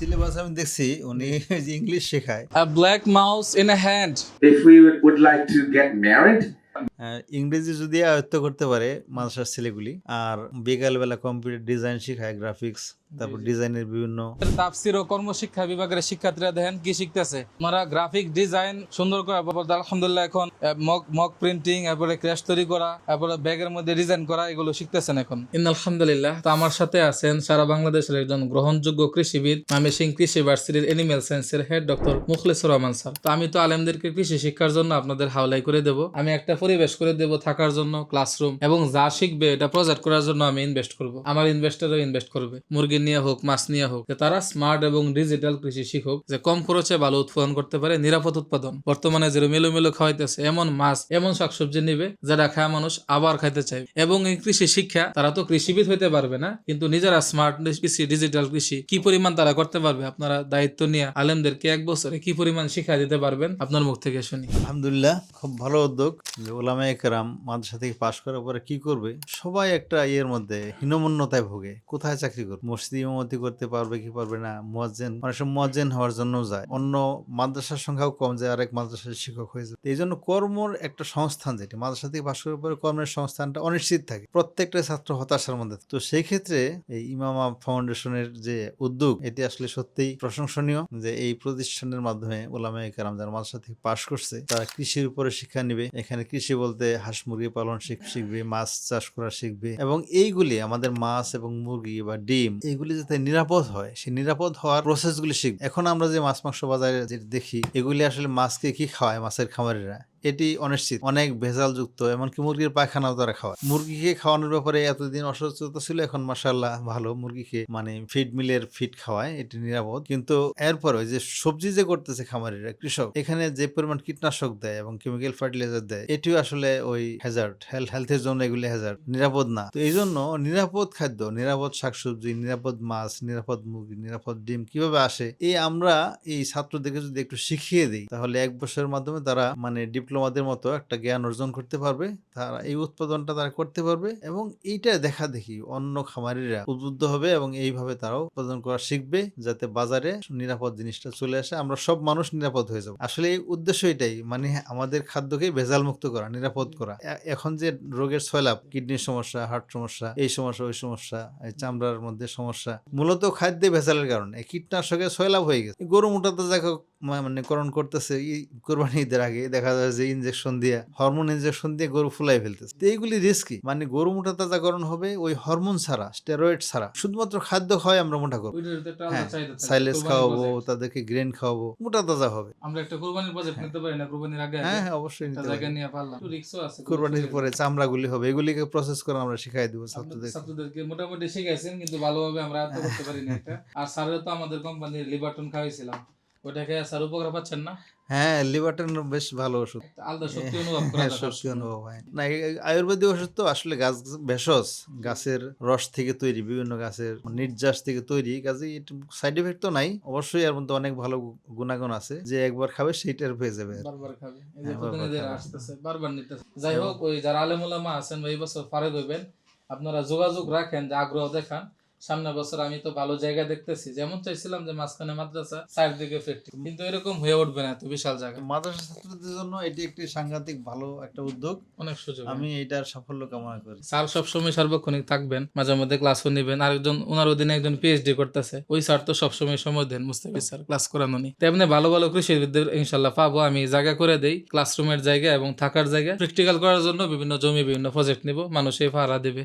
Syllabus আমি দেখছি উনি যে ইংলিশ শেখায় A black mouse in a hand. If we would like to get married, আহ, ইংরেজি যদি আয়ত্ত করতে পারে মাদ্রাসার ছেলেগুলি আর বিকালবেলা কম্পিউটার ডিজাইন শেখায় গ্রাফিক্স তারপর ডিজাইনের বিভিন্ন তাফসির ও কর্মশিক্ষা বিভাগের শিক্ষার্থীরা দেখেন কি শিখতেছে। ওনারা গ্রাফিক ডিজাইন সুন্দর করে আলহামদুলিল্লাহ এখন মক মক প্রিন্টিং এরপরে ক্র্যাশ তৈরি করা তারপরে ব্যাগের মধ্যে ডিজাইন করা এগুলো শিখতেছেন এখন। ইন আলহামদুলিল্লাহ তো আমার সাথে আছেন সারা বাংলাদেশের একজন গ্রহণযোগ্য কৃষিবিদ আমি সিং কৃষি ভার্সিটির এনিম্যাল সায়েন্সের head doctor Mukhlesur Rahman sir. তো আমি তো আলেমদেরকে কৃষি শিক্ষার জন্য আপনাদের হাওলাই করে দেব। আমি একটা পরিবেশ করে দেব থাকার জন্য ক্লাসরুম এবং যা শিখবে এটা প্রজেক্ট করার জন্য আমি ইনভেস্ট করব। আমার ইনভেস্টারও ইনভেস্ট করবে। মুরগি নিয়ে হোক, মাছ নিয়ে হোক তারা স্মার্ট এবং ডিজিটাল কৃষি শিখুক, যে কম খরচে ভালো উৎপাদন করতে পারে, নিরাপদ উৎপাদন। বর্তমানে যে মেলো খাওয়াইতেছে, এমন মাছ, এমন শাকসবজি নিবে, যেটা খায় মানুষ আবার খাইতে চাইবে এবং এই কৃষি শিক্ষা, তারা তো কৃষিবিদ হইতে পারবে না, কিন্তু নিজেরা স্মার্ট কৃষি ডিজিটাল কৃষি, কি পরিমাণ তারা করতে পারবে? আপনারা দায়িত্ব নিয়ে আলেমদেরকে এক বছরে কি পরিমাণ শিক্ষা দিতে পারবেন? আপনার মুখ থেকে শুনি। আলহামদুলিল্লাহ, খুব ভালো উদ্যোগ। ওলামা একরাম মাদ্রাসা থেকে পাশ করার পরে কি করবে? সবাই একটা ইয়ের মধ্যে হীনমন্যতায় ভোগে। কোথায় চাকরি করবে? মসজিদ ইমামতি করতে পারবে কি পারবে না? মুয়াজ্জেন, অনেক সময় হওয়ার জন্য যায়। অন্য মাদ্রাসার সংখ্যাও কম যায়, আরেক মাদ্রাসার শিক্ষক হয়ে যায়। এই জন্য কর্মর একটা সংস্থান যেটি, মাদ্রাসা থেকে পাশ করার পরে কর্মের সংস্থানটা অনিশ্চিত থাকে। প্রত্যেকটা ছাত্র হতাশার মধ্যে তো সেই ক্ষেত্রে এই ইমামা ফাউন্ডেশনের যে উদ্যোগ, এটি আসলে সত্যিই প্রশংসনীয় যে এই প্রতিষ্ঠানের মাধ্যমে ওলামা কারাম যারা মাদ্রাসা থেকে পাশ করছে, তারা কৃষির উপরে শিক্ষা নিবে। এখানে কৃষি বলতে হাঁস মুরগি পালন শিখ- শিখবে, মাছ চাষ করা শিখবে এবং এইগুলি আমাদের মাছ এবং মুরগি বা ডিম এইগুলি যাতে নিরাপদ হয়, সেই নিরাপদ হওয়ার প্রসেস গুলি শিখবে। এখন আমরা যে মাছ, মাংস বাজারে দেখি, এগুলি আসলে মাছকে কি খাওয়ায়, মাছের খামারিরা? এটি অনিশ্চিত, অনেক ভেজাল যুক্ত এমনকি মুরগির পায়খানাও তারা খাওয়ায়। মুরগিকে খাওয়ানোর ব্যাপারে এতদিন অসুস্থতা ছিল, এখন মাসাল্লাহ ভালো। মুরগিকে মানে ফিড মিলের ফিড খাওয়ায়, এটি নিরাপদ। কিন্তু এরপরে যে সবজি যে করতেছে খামারিরা, কৃষক, এখানে যে পরিমাণ কীটনাশক দেয় এবং কেমিক্যাল ফার্টিলাইজার দেয়, এটিও আসলে ওই হ্যাজার্ড হেলথের জন্য এগুলি হ্যাজার্ড নিরাপদ না। তো এই জন্য নিরাপদ খাদ্য, নিরাপদ শাকসবজি, নিরাপদ মাছ, নিরাপদ মুরগি, নিরাপদ ডিম কীভাবে আসে, এই আমরা এই ছাত্রদেরকে যদি একটু শিখিয়ে দিই, তাহলে এক বছরের মাধ্যমে তারা মানে ডিপ্লোমাদের মতো একটা জ্ঞান অর্জন করতে পারবে, তারা এই উৎপাদনটা তারা করতে পারবে এবং এইটা দেখা দেখি অন্য খামারিরা উদ্বুদ্ধ হবে এবং এইভাবে তারাও উৎপাদন করা শিখবে যাতে বাজারে নিরাপদ জিনিসটা চলে আসে, আমরা সব মানুষ নিরাপদ হয়ে যাব। আসলে এই উদ্দেশ্য এটাই মানে আমাদের খাদ্যকে ভেজাল মুক্ত করা, নিরাপদ করা। এখন যে রোগের ছয়লাভ কিডনির সমস্যা, হার্ট সমস্যা, এই সমস্যা, ওই সমস্যা, এই চামড়ার মধ্যে সমস্যা, মূলত খাদ্যে ভেজালের কারণে কীটনাশকের ছয়লাভ হয়ে গেছে। গরু মোটাতে যাকে মানে করণ করতেছে এই কোরবানি ঈদের আগে দেখা যায় যে ইনজেকশন দিয়ে হরমোন ইনজেকশন দিয়ে গরু ফুলাই ফেলতেছে। তো এইগুলি রিস্কি মানে গরু মোটা তাজাকরণ হবে ওই হরমোন ছাড়া স্টেরয়েড ছাড়া। শুধুমাত্র খাদ্য খাওয়াই আমরা মোটা করব। হ্যাঁ সাইলেস খাওয়াবো তাদেরকে গ্রেন খাওয়াবো মোটা তাজা হবে। আমরা একটা কোরবানির বাজেট নিতে পারি না কোরবানির আগে হ্যাঁ হ্যাঁ অবশ্যই নিতে পারি। নিয়ে পারলাম। রিস্কও আছে কোরবানির পরে চামড়াগুলি হবে এগুলিকে প্রসেস করে আমরা শিখাই দেবো ছাত্রদের ছাত্রদেরকে। মোটামুটি শিখাইছেন কিন্তু ভালোভাবে আমরা আয়ত্ত করতে পারি না এটা। আর স্যারের তো আমাদের কোম্পানির লিবার্টন খাওয়াইছিলাম। ওটাকে স্যার উপকার পাচ্ছেন না? হ্যাঁ লিভারটন বেশ ভালো ওষুধ। আলাদা শক্তি অনুভব করা হ্যাঁ শক্তি অনুভব হয়। না আয়ুর্বেদিক ওষুধ তো আসলে গাছ ভেষজ গাছের রস থেকে তৈরি বিভিন্ন গাছের নির্যাস থেকে তৈরি কাজে সাইড এফেক্ট তো নাই। অবশ্যই এর মধ্যে অনেক ভালো গুণাগুণ আছে। যে একবার খাবে সেইটার পেয়ে যাবে। বারবার খাবে। এই যে হ্যাঁ, প্রতিনিধিরা আসতেছে বারবার নিতেছে। যাই হোক ওই যারা আলেমুলামা আছেন এই বছর ফারেক হইবেন আপনারা যোগাযোগ রাখেন যে আগ্রহ দেখান। সামনের বছর আমি তো ভালো জায়গা দেখতেছি। যেমন চাইছিলাম যে মাঝখানে মাদ্রাসা সাইড দিকে ফিরতে কিন্তু এরকম হয়ে উঠবে না এত বিশাল জায়গা। মাদ্রাসা ছাত্রদের জন্য এটি একটি সাংঘাতিক ভালো একটা উদ্যোগ। অনেক সুযোগ। আমি এটার সাফল্য কামনা করি। স্যার সবসময় সার্বক্ষণিক থাকবেন মাঝে মধ্যে ক্লাসও নেবেন। আরেকজন ওনার অধীনে একজন পিএইচডি করতেছে। ওই স্যার তো সবসময় সময় দেন মুস্তাফিজ স্যার ক্লাস করানো নি তেমনি ভালো ভালো কৃষিবিদদের ইনশাল্লাহ পাবো। আমি জায়গা করে দেই ক্লাসরুমের জায়গা এবং থাকার জায়গা। প্র্যাকটিক্যাল করার জন্য বিভিন্ন জমি বিভিন্ন প্রজেক্ট নিব। মানুষে ভাড়া দেবে।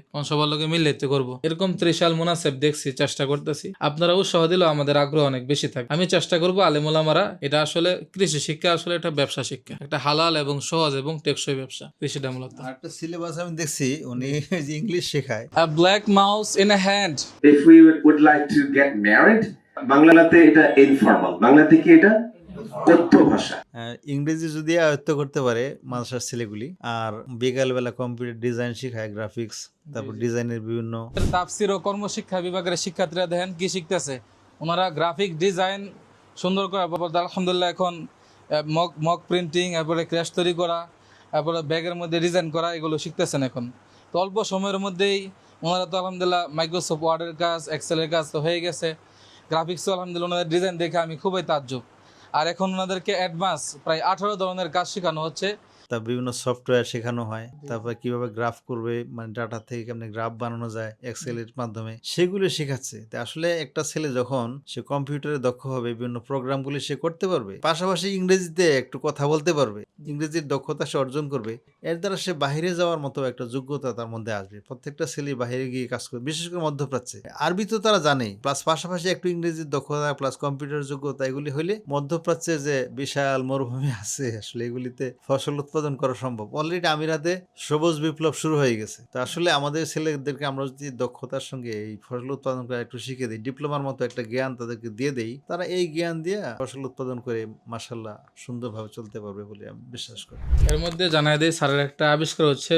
লোকে মিললেতে করব। এরকম ত্রিশাল মুনাসেব দেখছি চেষ্টা করতেছি। আপনারা উৎসাহ দিলেও আমাদের আগ্রহ অনেক বেশি থাকে। আমি চেষ্টা করব আলিমুলামারা এটা আসলে কৃষি শিক্ষা আসলে এটা ব্যবসা শিক্ষা। একটা হালাল এবং সহজ এবং টেকসই ব্যবসা কৃষিটা মূলত। একটা সিলেবাস আমি দেখছি উনি ইংলিশ শেখায়। A black mouse in a hand if we would like to get married বাংলাতে এটা ইনফর্মাল বাংলাতে কি এটা? কথ্য ভাষা। ইংরেজি যদি আয়ত্ত করতে পারে মাদ্রাসার ছেলেগুলি আর বিকালবেলা কম্পিউটার ডিজাইন শিখায় গ্রাফিক্স তারপর ডিজাইনের বিভিন্ন তাফসির ও কর্মশিক্ষা বিভাগের শিক্ষার্থীরা দেখেন কি শিখতেছে। ওনারা গ্রাফিক ডিজাইন সুন্দর করে আলহামদুলিল্লাহ এখন মক মক প্রিন্টিং তারপরে ক্র্যাশ তৈরি করা তারপরে ব্যাগের মধ্যে ডিজাইন করা এগুলো শিখতেছেন এখন। তো অল্প সময়ের মধ্যেই ওনারা তো আলহামদুলিল্লাহ মাইক্রোসফট ওয়ার্ডের কাজ এক্সেলের কাজ তো হয়ে গেছে। গ্রাফিক্স আলহামদুলিল্লাহ ওনাদের ডিজাইন দেখে আমি খুবই তাজ্জব। আর এখন ওনাদেরকে অ্যাডভান্স প্রায় আঠারো ধরনের কাজ শেখানো হচ্ছে। তা বিভিন্ন সফটওয়্যার শেখানো হয়। তারপর কীভাবে গ্রাফ করবে মানে ডাটা থেকে কেমনি গ্রাফ বানানো যায় এক্সেলের মাধ্যমে সেগুলো শেখাচ্ছে। তা আসলে একটা ছেলে যখন সে কম্পিউটারে দক্ষ হবে বিভিন্ন প্রোগ্রামগুলি সে করতে পারবে পাশাপাশি ইংরেজিতে একটু কথা বলতে পারবে ইংরেজির দক্ষতা সে অর্জন করবে এর দ্বারা সে বাইরে যাওয়ার মতো একটা যোগ্যতা তার মধ্যে আসবে। প্রত্যেকটা ছেলে বাইরে গিয়ে কাজ করবে বিশেষ করে মধ্যপ্রাচ্যে। আরবি তো তারা জানেই প্লাস পাশাপাশি একটু ইংরেজির দক্ষতা প্লাস কম্পিউটার যোগ্যতা এগুলি হলে মধ্যপ্রাচ্যে যে বিশাল মরুভূমি আছে আসলে এগুলিতে ফসল উৎপাদন করা সম্ভব। অলরেডি আমিরাতে সবুজ বিপ্লব শুরু হয়ে গেছে। তো আসলে আমাদের ছেলেদেরকে আমরা যদি দক্ষতার সঙ্গে এই ফসল উৎপাদন করা একটু শিখে দিই, ডিপ্লোমার মতো একটা জ্ঞান তাদেরকে দিয়ে দেই, তারা এই জ্ঞান দিয়ে ফসল উৎপাদন করে মাসাল্লাহ সুন্দরভাবে চলতে পারবে বলে আমি বিশ্বাস করি। এর মধ্যে জানাই দেয় স্যারের একটা আবিষ্কার হচ্ছে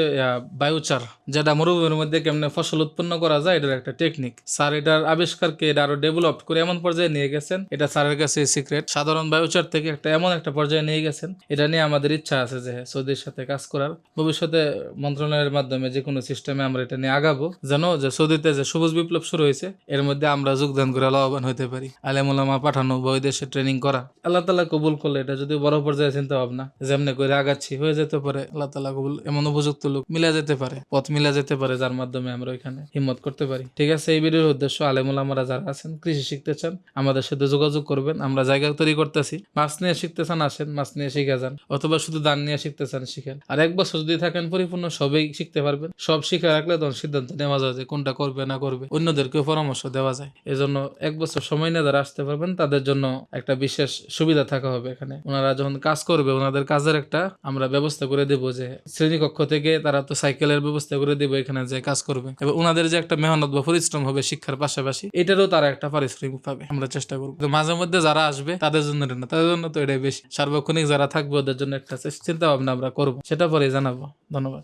বায়ুচার। যেটা মরুভূমির মধ্যে কেমনে ফসল উৎপন্ন করা যায়, এটার একটা টেকনিক স্যার এটার আবিষ্কারকে এটা আরও ডেভেলপ করে এমন পর্যায়ে নিয়ে গেছেন, এটা স্যারের কাছে সিক্রেট সাধারণ বায়ুচার থেকে একটা এমন একটা পর্যায়ে নিয়ে গেছেন, এটা নিয়ে আমাদের ইচ্ছা আছে যে সৌদির সাথে কাজ করার, ভবিষ্যতে মন্ত্রণালয়ের মাধ্যমে যে কোনো সিস্টেমে আমরা এটা নিয়ে আগাবো, যেন যে সৌদিতে যে সবুজ বিপ্লব শুরু হয়েছে, এর মধ্যে আমরা যোগদান করে লাভবান হতে পারি। আলেমুলামা পাঠানো বা ওই দেশে ট্রেনিং করা। আল্লাহ তালা কবুল করলে এটা যদি বড় পর্যায়ে চিন্তা ভাবনা, যেমনি করে আগাচ্ছি, হয়ে যেতে পারে। আল্লাহ তালা কবুল এমন উপযুক্ত লোক মিলা যেতে পারে, পথ মিলা যেতে পারে, যার মাধ্যমে আমরা ওইখানে হিম্মত করতে পারি। ঠিক আছে, এই ভিডিওর উদ্দেশ্য আলেমুলামারা যারা আছেন, কৃষি শিখতে চান, আমাদের সাথে যোগাযোগ করবেন। আমরা জায়গা তৈরি করতেছি। মাছ নিয়ে শিখতে চান, আসেন, মাছ নিয়ে শিখে যান। অথবা শুধু দান নিয়ে শিখতে চান শিখেন। আর এক বছর যদি থাকেন, পরিপূর্ণ সবই শিখতে পারবেন। সব শিখে রাখলে তখন সিদ্ধান্ত নেওয়া যায় যে কোনটা করবে, না করবে। অন্যদেরকেও পরামর্শ দেওয়া যায়। এজন্য এক বছর সময় নিয়ে যারা আসতে পারবেন, তাদের জন্য একটা বিশেষ সুবিধা থাকা হবে এখানে। ওনারা যখন কাজ করবে, ওনাদের কাজের একটা আমরা ব্যবস্থা করে দেবো যে, শ্রেণীকক্ষ থেকে তারা তো সাইকেলের ব্যবস্থা করে দেবো এখানে যে কাজ করবে। এবং ওনাদের যে একটা মেহনত বা পরিশ্রম হবে শিক্ষার পাশাপাশি, এটারও তারা একটা পারিশ্রমিক পাবে। আমরা চেষ্টা করব। মাঝে মধ্যে যারা আসবে, তাদের জন্য না, তাদের জন্য তো এটাই বেশি। সার্বক্ষণিক যারা থাকবে, ওদের জন্য একটা চিন্তা ভাবনা আমরা করব। সেটা পরে জানাব। ধন্যবাদ।